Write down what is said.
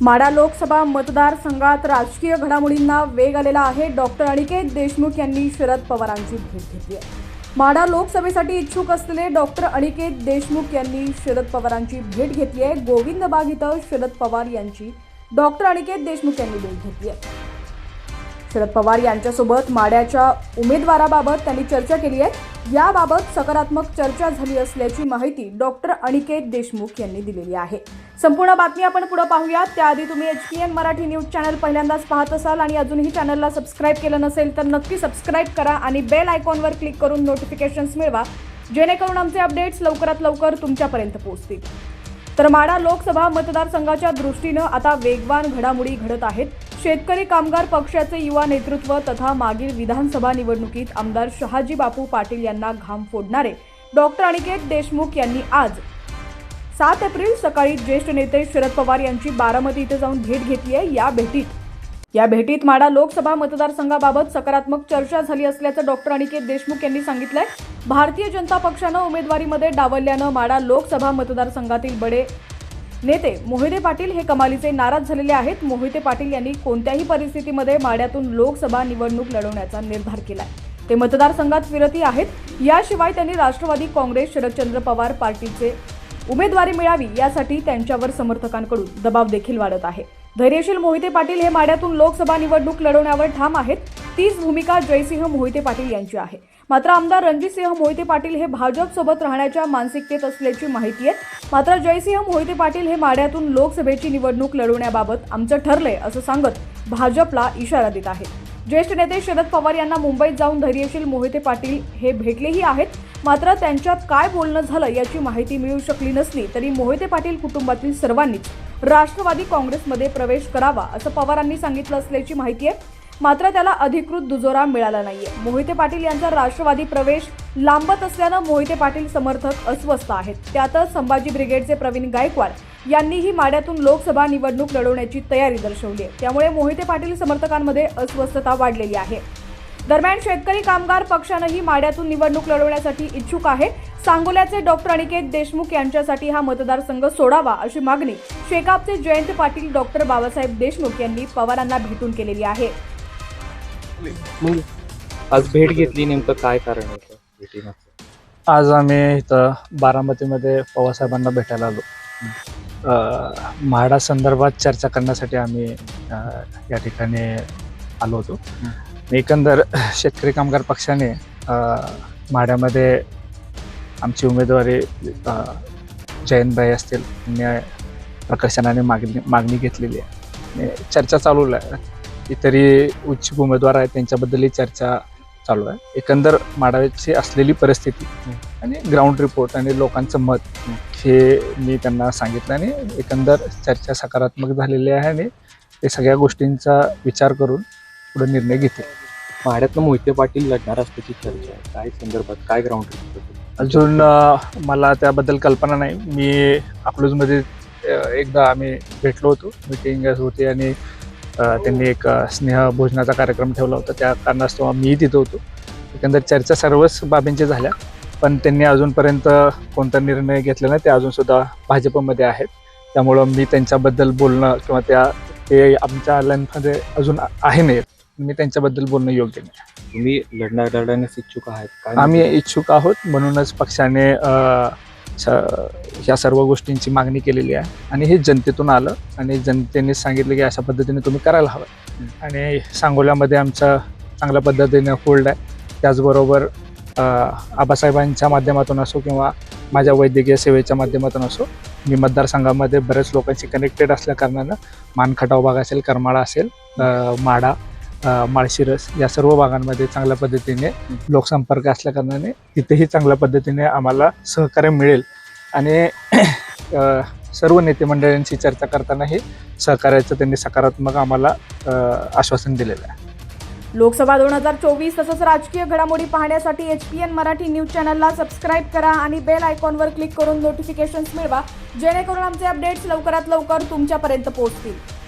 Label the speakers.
Speaker 1: माडा लोकसभा मतदारसंघात राजकीय घडामोडींना वेग आलेला आहे. डॉक्टर अनिकेत देशमुख यांनी शरद पवारांची भेट घेतली आहे. माडा लोकसभेसाठी इच्छुक असलेले डॉक्टर अनिकेत देशमुख यांनी शरद पवारांची भेट घेतली आहे. गोविंदबाग इथं शरद पवार यांची डॉक्टर अनिकेत देशमुख यांनी भेट घेतली आहे. शरद पवार यांच्यासोबत माड्याच्या उमेदवाराबाबत त्यांनी चर्चा केली आहे. याबाबत सकारात्मक चर्चा झाली असल्याची माहिती डॉक्टर अनिकेत देशमुख यांनी दिलेली आहे. संपूर्ण बातमी आपण पुढे पाहूयात. त्याआधी तुम्ही H P N Marathi news channel पहिल्यांदाच पाहत असाल आणि अजूनही चॅनलला सबस्क्राईब केलं नसेल तर नक्की सबस्क्राईब करा आणि बेल आयकॉनवर क्लिक करून नोटिफिकेशन्स मिळवा जेणेकरून आमचे अपडेट्स लवकरात लवकर तुमच्यापर्यंत पोहोचतील. तर माडा लोकसभा मतदारसंघाच्या दृष्टीनं आता वेगवान घडामोडी घडत आहेत. शेतकरी कामगार पक्षाचे युवा नेतृत्व तथा मागील विधानसभा निवडणुकीत आमदार शहाजी बापू पाटील यांना घाम फोडणारे डॉक्टर अनिकेत देशमुख यांनी आज सात एप्रिल सकाळी ज्येष्ठ नेते शरद पवार यांची बारामती इथे जाऊन भेट घेतली आहे. या भेटीत या भेटीत माडा लोकसभा मतदारसंघाबाबत सकारात्मक चर्चा झाली असल्याचं डॉक्टर अनिकेत देशमुख यांनी सांगितलंय. भारतीय जनता पक्षानं उमेदवारीमध्ये डावलल्यानं माडा लोकसभा मतदारसंघातील बडे नेते मोहिते पाटील हे कमालीचे नाराज झालेले आहेत. मोहिते पाटील यांनी कोणत्याही परिस्थितीमध्ये माड्यातून लोकसभा निवडणूक लढवण्याचा निर्धार केलाय. ते मतदारसंघात फिरती आहेत. याशिवाय त्यांनी राष्ट्रवादी काँग्रेस शरदचंद्र पवार पार्टीचे उमेदवारी मिळावी यासाठी त्यांच्यावर समर्थकांकडून दबाव देखील वाढत आहे. धैर्यशील मोहिते पाटील हे माड्यातून लोकसभा निवडणूक लढवण्यावर ठाम आहेत. तीच भूमिका जयसिंह मोहिते पाटील यांची आहे. मात्र आमदार रणजितसिंह मोहिते पाटील हे भाजपसोबत राहण्याच्या मानसिकतेत असल्याची माहिती आहे मात्र जयसिंह मोहिते पाटील हे माड्यातून लोकसभेची निवडणूक लढवण्याबाबत आमचं ठरलंय असं सांगत भाजपला इशारा देत आहेत. ज्येष्ठ नेते शरद पवार यांना मुंबईत जाऊन धैर्यशील मोहिते पाटील हे भेटलेही आहेत. मात्र त्यांच्यात काय बोलणं झालं याची माहिती मिळू शकली नसली तरी मोहिते पाटील कुटुंबातील सर्वांनीच राष्ट्रवादी काँग्रेसमध्ये प्रवेश करावा असं पवारांनी सांगितलं असल्याची माहिती आहे. मात्र त्याला अधिकृत दुजोरा मिळाला नाहीये. मोहिते पाटील यांचा राष्ट्रवादी प्रवेश लांबत असल्यानं मोहिते पाटील समर्थक अस्वस्थ आहेत. त्यातच संभाजी ब्रिगेडचे प्रवीण गायकवाड यांनीही माड्यातून लोकसभा निवडणूक लढवण्याची तयारी दर्शवली आहे त्यामुळे मोहिते पाटील समर्थकांमध्ये अस्वस्थता वाढलेली आहे. दरम्यान शेतकरी कामगार पक्षानंही माड्यातून निवडणूक लढवण्यासाठी इच्छुक आहे. सांगोल्याचे डॉक्टर अनिकेत देशमुख यांच्यासाठी हा मतदारसंघ सोडावा अशी मागणी शेकापचे जयंत पाटील डॉक्टर बाबासाहेब देशमुख यांनी पवारांना भेटून केलेली आहे.
Speaker 2: मग आज भेट घेतली नेमकं काय कारण होतं? भेटीमागचं.
Speaker 3: आज आम्ही इथं बारामतीमध्ये पवारसाहेबांना भेटायला आलो. अ, म्हाडा संदर्भात चर्चा करण्यासाठी आम्ही अ, या ठिकाणी आलो होतो. एकंदर शेतकरी कामगार पक्षाने अ, म्हाड्यामध्ये आमची उमेदवारी अ, जयंतबाई असतील यांनी प्रकर्षणाने मागणी मागणी घेतलेली आहे. आणि चर्चा चालू आहे इतरही इच्छुक उमेदवार आहेत त्यांच्याबद्दलही चर्चा चालू आहे. एकंदर माडाची असलेली परिस्थिती आणि ग्राउंड रिपोर्ट आणि लोकांचं मत हे मी त्यांना सांगितलं आणि एकंदर चर्चा सकारात्मक झालेली आहे आणि ते सगळ्या गोष्टींचा विचार करून पुढे निर्णय घेतील
Speaker 2: भाड्यातनं मोहिते पाटील लढणार असल्याची चर्चा आहे. काय संदर्भात काय ग्राउंड
Speaker 3: अजून अं, मला त्याबद्दल कल्पना नाही. मी अकलूजमध्ये एकदा आम्ही भेटलो होतो मिटिंग होती आणि त्यांनी एक स्नेह भोजनाचा कार्यक्रम ठेवला होता. त्या कारणास्तव मीही तिथं होतो. एकंदर चर्चा सर्वच बाबींच्या झाल्या. पण त्यांनी अजूनपर्यंत कोणता निर्णय घेतला नाही ते अजूनसुद्धा भाजपमध्ये आहेत. त्यामुळं मी त्यांच्याबद्दल बोलणं किंवा त्या ते आमच्या लाईनमध्ये अजून आहे नाहीत मी त्यांच्याबद्दल बोलणं योग्य नाही.
Speaker 2: तुम्ही लढणार लढण्यास इच्छुक आहात
Speaker 3: आम्ही इच्छुक आहोत. म्हणूनच पक्षाने स- ह्या सर्व गोष्टींची मागणी केलेली आहे. आणि हे जनतेतून आलं आणि जनतेने सांगितलं की अशा पद्धतीने तुम्ही करायला हवं. आणि सांगोल्यामध्ये आमचा चांगल्या पद्धतीने होल्ड आहे. त्याचबरोबर आबासाहेबांच्या माध्यमातून असो किंवा माझ्या वैद्यकीय सेवेच्या माध्यमातून असो मी मतदारसंघामध्ये बऱ्याच लोकांशी कनेक्टेड असल्या कारणानं मानखटाव भाग असेल करमाळा असेल माडा माळशिरस या सर्व भागांमध्ये चांगल्या पद्धतीने लोकसंपर्क असल्या कारणाने तिथेही चांगल्या पद्धतीने आम्हाला सहकार्य मिळेल. आणि सर्व नेते मंडळींशी चर्चा करताना हे सहकार्याचं त्यांनी सकारात्मक आम्हाला आश्वासन दिलेलं आहे.
Speaker 1: लोकसभा दोन हजार चोवीस तसंच राजकीय घडामोडी पाहण्यासाठी H P N Marathi news चॅनलला सबस्क्राईब करा आणि बेल आयकॉनवर क्लिक करून नोटिफिकेशन्स मिळवा. जेणेकरून आमचे अपडेट्स लवकरात लवकर तुमच्यापर्यंत पोहोचतील.